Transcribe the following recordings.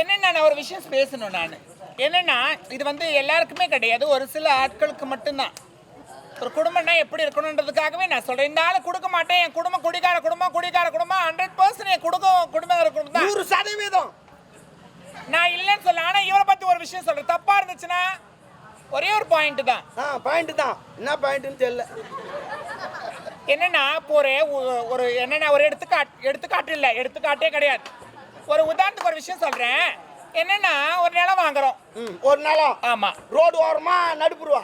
என்னன்னா நான் ஒரு விஷயம் பேசணும் நான். என்னன்னா இது வந்து எல்லாருக்குமே கிடையாது. ஒரு சில ஆட்களுக்கு மட்டும்தான். ஒரு குடும்பம்னா எப்படி இருக்கணுன்றதுக்காகவே நான் சொல்றேன். இந்த ஆளு கொடுக்க மாட்டேன். என் குடும்பம் குடிகார குடும்பம் குடிகார குடும்பம். ஹண்ட்ரட் பர்சன்ட் என் குடும்பம் குடும்பம் தான். நூறு சதவீதம். நான் இல்லைன்னு சொல்ல ஆனா இவரை பத்தி ஒரு விஷயம் சொல்றேன். தப்பா இருந்துச்சுன்னா ஒரே ஒரு பாயிண்ட் தான். ஆ பாயிண்ட் தான். என்ன பாயிண்ட்னு தெரியல. என்னன்னா இப்போ ஒரு ஒரு என்னன்னா ஒரு எடுத்துக்காட்டு எடுத்துக்காட்டு இல்லை. எடுத்துக்காட்டே கிடையாது. ஒரு உதாரணத்துக்கு ஒரு விஷயம் சொல்றேன். என்னன்னா ஒரு நிலம் வாங்குறோம். ஒரு நாளும் ஆமா. ரோடு ஓரமா நடுப்புருவா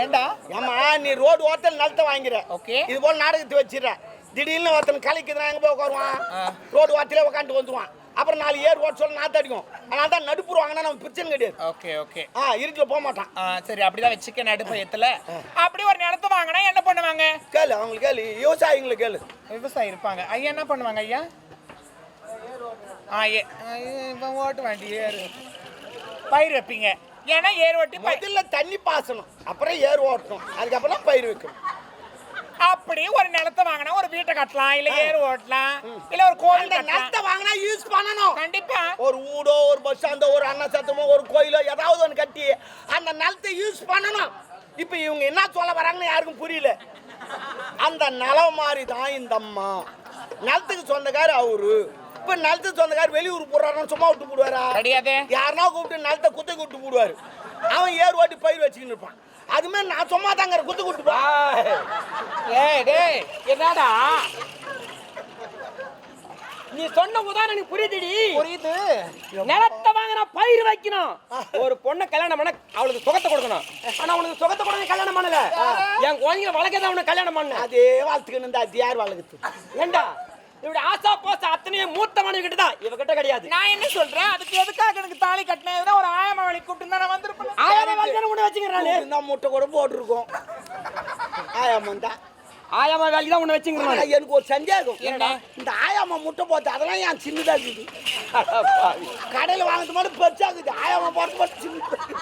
ஏண்டா? ஏமா நீ ரோடு ஓரத்தில் நிலத்தை வாங்கிற. ஓகே. இது போல நாடகத்தை வச்சிடற. திடீர்னு ஒருத்தன் கலைக்குதுன்னா எங்க போய் உட்காருவான். ரோடு ஓரத்திலே உட்காந்து வந்துருவான். அப்புறம் நாலு ஏர் ஓட்ட சொல்ல நாத்து அடிக்கும். அதனால தான் நடுப்புரு வாங்கினா நம்ம பிரச்சனை கிடையாது. Okay okay. ஆ இருட்டில் போக மாட்டான். சரி அப்படிதான் வச்சுக்க நடுப்பயத்துல அப்படி ஒரு நிலத்தை வாங்கினா என்ன பண்ணுவாங்க? கேளு அவங்களுக்கு கேளு. விவசாயிங்களுக்கு கேளு. விவசாயி இருப்பாங்க. ஐயா என்ன பண்ணுவாங்க ஐயா? இவன் ஓட்டு வண்டி ஏறு. பயிர் வைப்பீங்க. ஏன்னா ஏர் ஓட்டி முதல்ல தண்ணி பாசணும் அப்புறம் ஏர் ஓட்டணும். அதுக்கப்புறம் பயிர் வைக்கணும். அப்படி ஒரு நிலத்தை வாங்கினா ஒரு வீட்டை கட்டலாம் இல்ல ஏர் ஓட்டலாம் இல்ல ஒரு அந்த கட்டலாம். நிலத்தை வாங்கினா யூஸ் பண்ணணும். கண்டிப்பா. ஒரு வீடோ ஒரு பஸ் ஸ்டாண்டோ ஒரு அண்ணா சத்தமோ ஒரு கோயிலோ ஏதாவது ஒன்று கட்டி அந்த நிலத்தை யூஸ் பண்ணணும். இப்போ இவங்க என்ன சொல்ல வராங்கன்னு யாருக்கும் புரியல. அந்த நிலம் மாதிரி தான் இந்த அம்மா நிலத்துக்கு சொந்தக்கார் அவரு. இப்போ நிலத்துக்கு சொந்தக்கார் வெளியூர் போடுறாருன்னு சும்மா விட்டு போடுவாரா? கிடையாது. யாருனா கூப்பிட்டு நிலத்தை குத்தை கூப்பிட்டு போடுவாரு. அவன் ஏர் ஓட்டி பயிர் வச்சுக்கின்னு இருப்பான். அது மாதிரி நான் சும்மா தாங்க குத்து கூட்டு போ ஏய் டேய் என்னடா? நீ சொன்ன உதாரணம் எனக்கு புரியுதுடி. புரியுது. நிலத்தை வாங்கினா பயிர் வைக்கணும். ஒரு பொண்ணை கல்யாணம் பண்ண அவளுக்கு சுகத்தை கொடுக்கணும். ஆனா உனக்கு சுகத்தை கொடுக்க கல்யாணம் பண்ணல. என் குழந்தைங்க வளர்க்கதான் உனக்கு கல்யாணம் பண்ண. அதே வாழ்த்துக்கணும் இந்த அது யார் வளர்க்குது ஏண்டா? இப்படி ஆசா போசா அத்தனையும் மூத்த மனைவி கிட்ட தான் இவகிட்ட கிடையாது. நான் என்ன சொல்றேன்? அதுக்கு எதுக்காக எனக்கு தாலி கட்டினதுன்னா ஒரு ஆயமா வழி கூப்பிட்டு தான் நான் வந்திருப்பேன் ஆயிரம் வளர்க்கணும் உன்னை வச்சுக்கிறானு இந்த முட்டை கூட போட்டிருக்கோம். ஆயாமன் தான். ஆயாமா வேலைக்கு தான் உன்னை வச்சுக்கிறானு ஆனா எனக்கு ஒரு சந்தேகம்? இந்த ஆயாமா முட்டை போட்டு அதெல்லாம் ஏன் சின்னதா இருக்குது? கடையில் வாங்குறது மட்டும் பெருசாகுது. ஆயாமா போட்டு சின்னதா இருக்குது.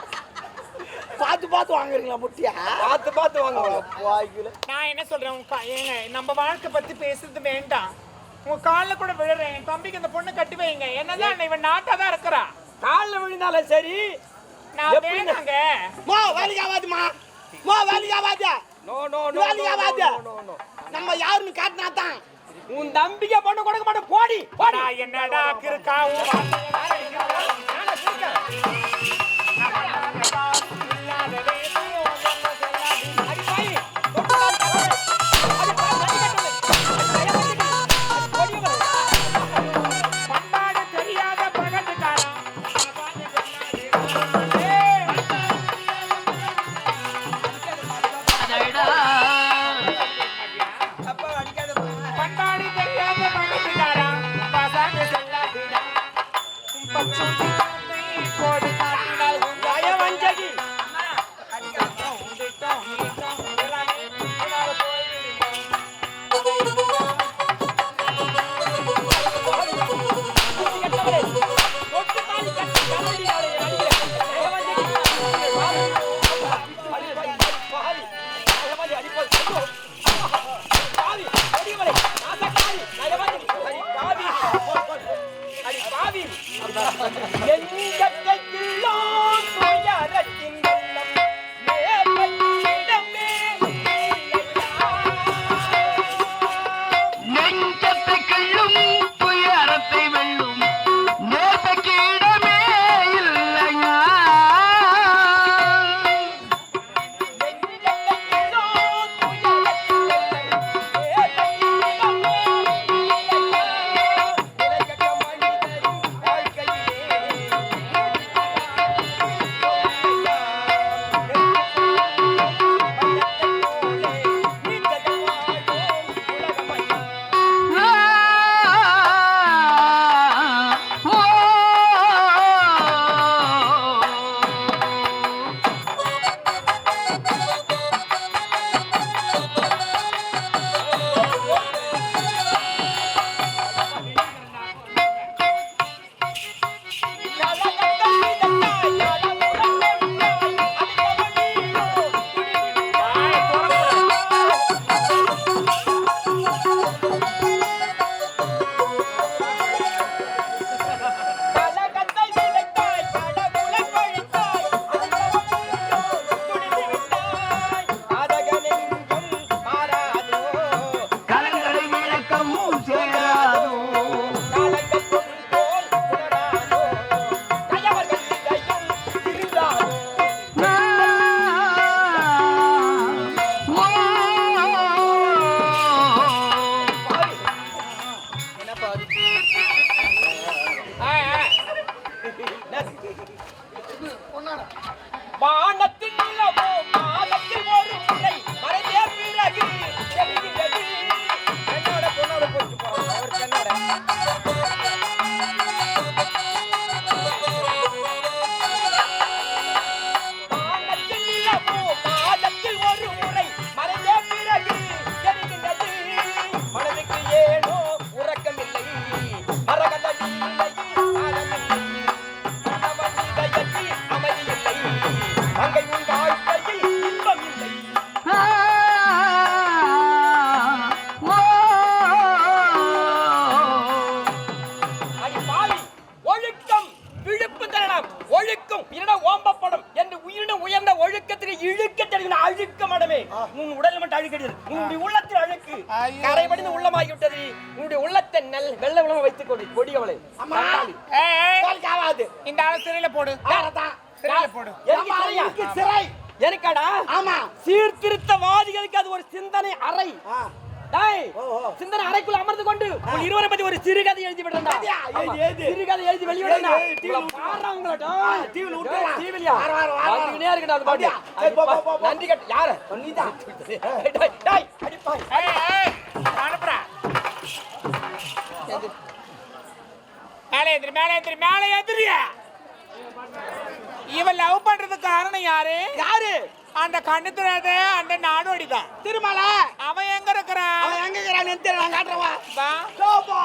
பார்த்து பார்த்து வாங்குறீங்களா முட்டையா? பார்த்து பார்த்து வாங்க வாய்க்குல நான் என்ன கா- ஏங்க நம்ம வாழ்க்கை பத்தி பேசுறது வேண்டாம். உங்க கால்ல கூட விழுறேன். என் தம்பிக்கு இந்த பொண்ணு கட்டி வைங்க. என்னதான் இவன் நாட்டா தான் இருக்கிறா. காலில் விழுந்தாலும் சரி. நான் வேணாங்க. மா வேலைக்கு ஆகாதுமா மா வேலைக்கு ஆகாது. நோ நோ நோ வேலைக்கு ஆகாது. நோ நோ நம்ம யாருன்னு காட்டினா தான். உன் தம்பிக்க பொண்ணு கொடுக்க மாட்டேன். போடி போடி. நான் என்னடா கிறுக்கா உன் டேய். சிந்தனை அறைக்குள்ள அமர்ந்து கொண்டு உன் இருவரை பத்தி ஒரு சிறுகதை எழுதி விடுறா. சிறுகதை எழுதி வெளியிடுறா பாறா. டிவிலியா. வந்துனே இருக்கடா அது பாட்டு. நன்றி யாரு? நீதான் டேய், டேய், டேய், அடிப்பாய். ஏய், ஏய், அனுப்புறா. மேலே எதிரி மேலே எதிரி மேலே எதிரிய இவன் லவ் பண்றதுக்கு காரணம் யாரு? யாரு? அந்த கண்ணு தெரியாத அந்த நாடோடி தான் திருமலை! அவன் எங்க இருக்கிறான்? அவன் எங்க இருக்கிறான்னு தெரியல நான் காட்டுறவா. சோபா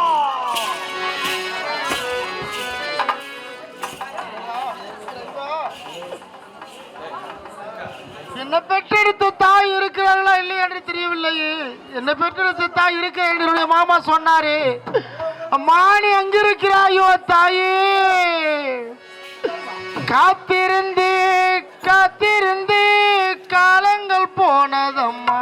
என்ன பெற்றெடுத்த தாய் இருக்கிறார்களா இல்லை என்று தெரியவில்லையே. என்ன பெற்றெடுத்த தாய் இருக்க என்று என்னுடைய மாமா சொன்னாரு. அம்மா நீ அங்க இருக்கிறாயோ தாயே? காத்திருந்து காத்திருந்து. காலங்கள் போனதம்மா.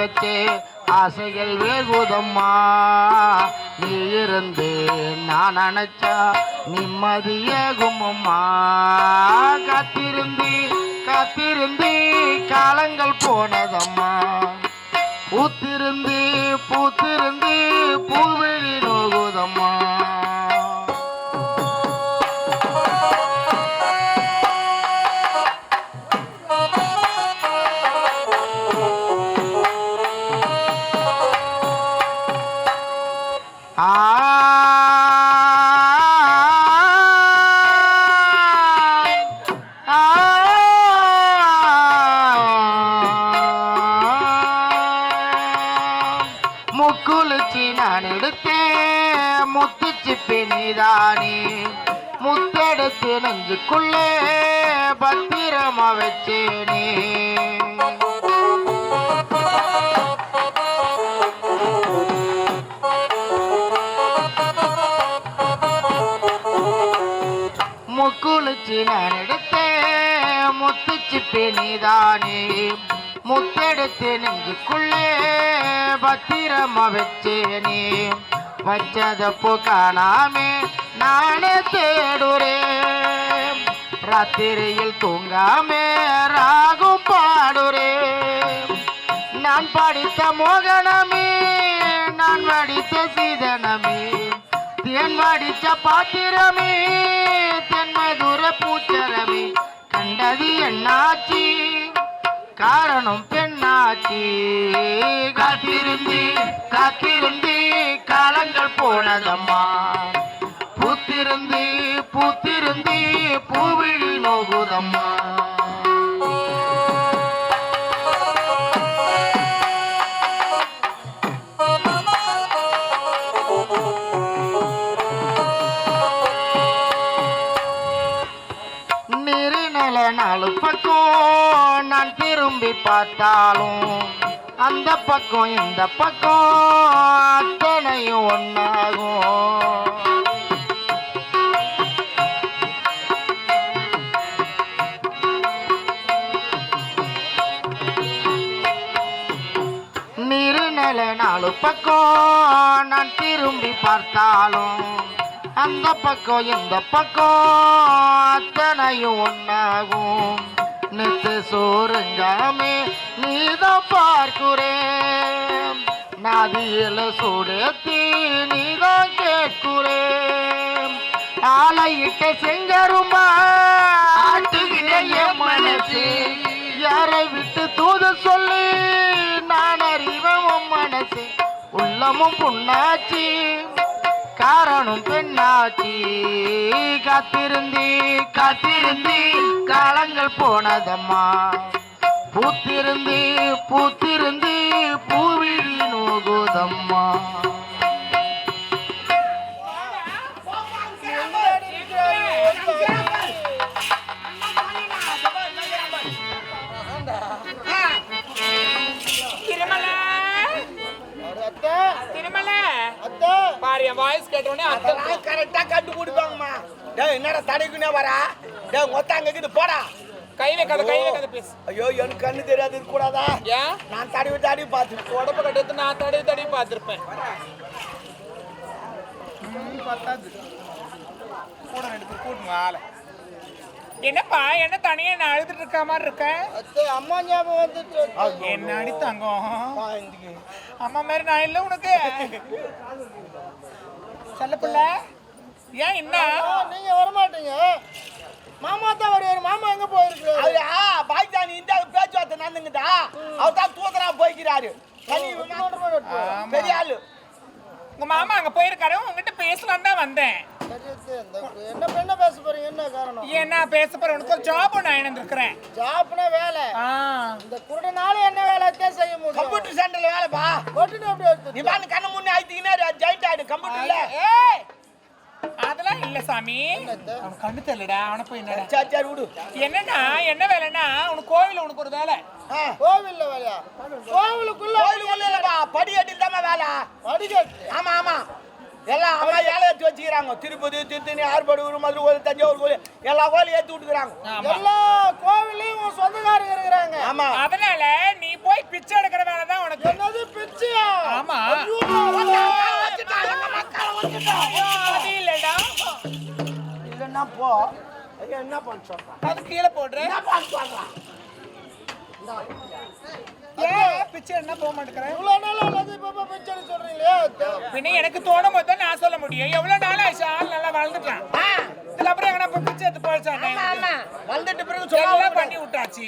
சேர்த்து ஆசைகள் வேகுதம்மா. நீ இருந்து நான் நினைச்சா நிம்மதியாகுமம்மா காத்திருந்து காத்திருந்து காலங்கள் போனதம்மா. பூத்திருந்து பூத்திருந்து நெஞ்சுக்குள்ளே பத்திரமா வச்சேனே. முக்குளிச்சு நான் எடுத்தேன் முத்துச்சு பெண்ணிதானே முத்தெடுத்து நெஞ்சுக்குள்ளே பத்திரமா வச்சேனே. வச்சதப்போ காணாமே நானே தேடுறேன். ராத்திரியில் தூங்காமே ராகும் பாடுரே. நான் படித்த மோகனமே நான் வடித்த சீதனமே தேன் வடித்த பாத்திரமே தென்மதுர பூச்சரமே. கண்டது என்னாச்சி? காரணம் பெண்ணாச்சி. காத்திருந்தி காத்திருந்தி காலங்கள் போனதம்மா. பூத்திருந்து பூத்திருந்தே பூவிழி நோகுதம்மா. நாலு பக்கம் நான் திரும்பி பார்த்தாலும் அந்த பக்கம் இந்த பக்கம் அத்தனையும் ஒன்னாகும். நாலு பக்கம் நான் திரும்பி பார்த்தாலும் அந்த பக்கம் இந்த பக்கம் அத்தனையும் ஒன்றாகும் நித்து சோறுங்காமே நீதான் பார்க்கிறேன். நதியில சுடத்தி நீதான் கேட்குறேன். ஆலையிட்ட செங்கருமா ஆட்டுகிட்ட என் மனசு யாரை விட்டு தூது சொல்லி புண்ணாச்சு உள்ளமும் புண்ணாச்சு காரணம் பெண்ணாச்சி. காத்திருந்தி காத்திருந்தி காலங்கள் போனதம்மா. பூத்திருந்து பூத்திருந்து பூவிழி நோகுதம்மா. கேட்டோடனே அதெல்லாம் கரெக்டா கண்டுபிடிப்பாங்கம்மா. டேய் என்னடா தடைக்குனே வரா? டேய் மொத்தம் அங்க இருக்குது போடா. கை வைக்காத கை வைக்காத பேசு ஐயோ எனக்கு கண்ணு தெரியாது கூடாதா ஏன்? நான் தடவி தடவி பார்த்து உடம்பு கட்டத்து நான் தடவி தடவி பார்த்துருப்பேன். கூட ரெண்டு கூட்டுங்க ஆளை. என்னப்பா என்ன தனியா நான் அழுதுட்டு இருக்க மாதிரி இருக்கேன் அத்தை அம்மா ஞாபகம் வந்துட்டு என்ன அடி தங்கம்? அம்மா மாதிரி நான் இல்லை உனக்கு. செல்ல பிள்ளை. ஏன் என்ன? நீங்க வர மாட்டீங்க மாமா தான் வருவாரு. மாமா எங்க போயிருக்காரு அது ஆ பாய்ஜானி இந்த பேச்சுவார்த்தை நடந்துங்கடா அவர் தான் தூதரா போய்க்கிறாரு. பெரிய ஆளு. உங்க மாமா அங்க போயிருக்காரு. உங்ககிட்ட பேசலாம் தான் வந்தேன் என்ன பெண்ண பேச போறீங்க என்ன என்ன பேச போற உனக்கு ஒரு ஜாப் நான் இணைந்திருக்கிறேன். ஜாப்னா வேலை. இந்த குருடனால என்ன வேலை செய்ய முடியும்? கம்ப்யூட்டர் சென்டர்ல வேலைப்பா கொட்டுன்னு அப்படி எடுத்து நீ பாரு கண்ணு முன்னே ஆயிட்டீங்கன்னா ஜெயிண்ட் ஆயிடு கம்ப்யூட்டர்ல ஏய்! அதெல்லாம் இல்ல சாமி. அவன் கண்ணு தெரியலடா அவனை போய் என்னடா? சரி சரி விடு. என்னன்னா என்ன வேலைன்னா உனக்கு கோவில்ல உனக்கு ஒரு வேலை. கோவில்ல வேலையா? கோவிலுக்குள்ள கோயிலுக்குள்ள இல்லப்பா படி அடியில் தான் வேலை. படிக்கட்டு. ஆமா ஆமா. எல்லாம் அம்மா ஏழை ஏற்றி வச்சுக்கிறாங்க. திருப்பதி திருத்தணி ஆறுபடூர் மதுரை கோயில் தஞ்சாவூர் கோயில் எல்லா கோயிலும் ஏற்றி விட்டுக்கிறாங்க. எல்லா கோவிலையும் உன் சொந்தக்காரங்க இருக்கிறாங்க. ஆமா. அதனால நீ போய் பிச்சை எடுக்கிற வேலை தான் உனக்கு. என்னது பிச்சையா ஆமா. இல்லடா. இல்லைன்னா போ? என்ன பண்ண சொல்றான் அது கீழே போடுற என்ன பண்ண சொல்றான் பிச்சை என்ன போக மாட்டேங்கிறேன்? இவ்வளவு நாள் அல்லது இப்ப இப்ப பிச்சைன்னு சொல்றீங்களே. பின்ன எனக்கு தோணும் போது தான் நான் சொல்ல முடியும். எவ்வளவு நாள் ஆச்சு? ஆள் நல்லா வளர்ந்துட்டான். இதுல அப்புறம் எங்கன்னா பிச்சை எடுத்து ஆமா வந்துட்டு பிறகு எல்லாம் சொல்ல பண்ணி விட்டாச்சு.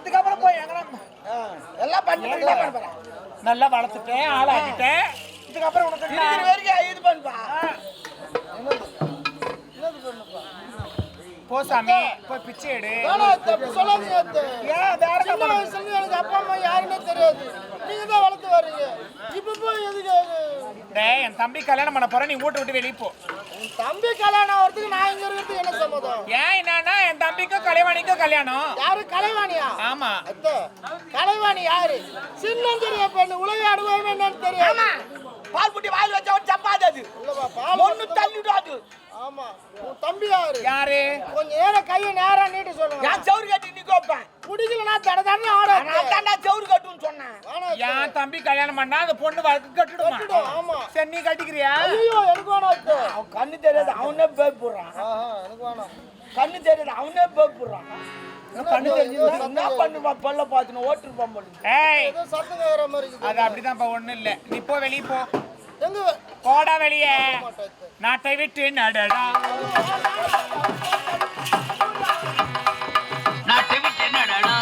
இதுக்கப்புறம் போய் எங்கன்னா எல்லாம் பண்ணி நல்லா வளர்த்துட்டேன் ஆளாக்கிட்டேன். இதுக்கப்புறம் உனக்கு வரைக்கும் இது பண்ணுப்பா போ சாமி போய் பிச்சை எடு. சொல்லாதீங்க சின்ன வயசுல எனக்கு அப்பா அம்மா யாருன்னே தெரியாது. நீங்க தான் வளர்த்து வர்றீங்க. இப்ப போய் எதுக்கு? டேய் என் தம்பி கல்யாணம் பண்ண போறேன் நீ வீட்டை விட்டு வெளியே போ. உன் தம்பி கல்யாணம் ஆகிறதுக்கு நான் இங்க இருக்கிறதுக்கு என்ன சம்மதம்? ஏன் என்னன்னா என் தம்பிக்கும் கலைவாணிக்கும் கல்யாணம். யாரு? கலைவாணியா? ஆமா. அத்தை கலைவாணி யாரு? சின்னஞ்சிறிய பெண்ணு உலக அனுபவம் என்னன்னு தெரியாது. பால் புட்டி வாயில் வச்சா ஒரு சப்பாது அது ஒண்ணு தள்ளிடாது ஆமா. உன் தம்பி யாரு? யாரு? கொஞ்சம் நேரம் கையை நேரா நீட்டி சொல்லுங்க நான் சவுறு கட்டி நிக்க வைப்பேன் குடிக்கலனா தட தடன்னு ஆட நான் தாண்டா சவுறு கட்டுன்னு சொன்னேன். என் தம்பி கல்யாணம் பண்ணா அந்த பொண்ணு வழக்கு கட்டிடுமா? ஆமா. சரி நீ கட்டிக்கிறியா? ஐயோ எனக்கு வேணாம். அவன் கண்ணு தெரியாது அவனே எனக்கு வேணாம். கண்ணு தெரியாது அவனே பயப்படுறான். கண்ணு தெரிஞ்சு என்ன பண்ணுவான் பல்ல பார்த்துன்னு ஓட்டிருப்பான் போல ஏய். அது அப்படிதான்ப்பா ஒண்ணும் இல்ல. நீ போ வெளிய போ. எங்க? போடா வெளியே. நாட்டை விட்டு நடடா. நாட்டை விட்டு நடடா.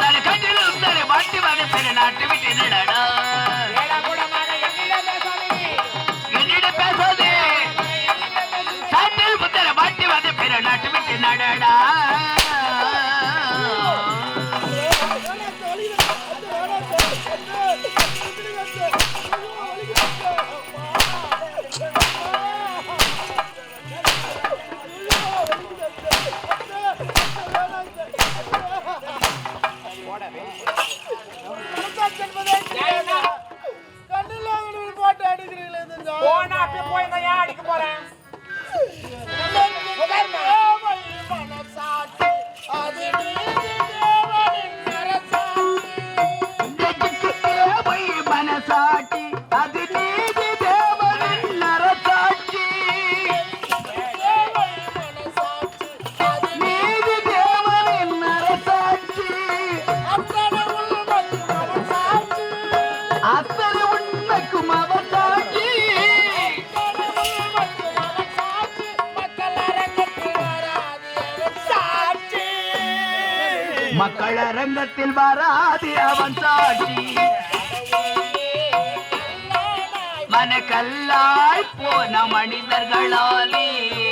தலை கட்டிலும் மாட்டி விட்டு நடடா. போனா அப்படியே போய் தான் ஏன் அடிக்க போறேன்? மக்கள் அரங்கத்தில் வராது அவன் சாட்சி. மனக்கல்லாய் போன மனிதர்களாலே.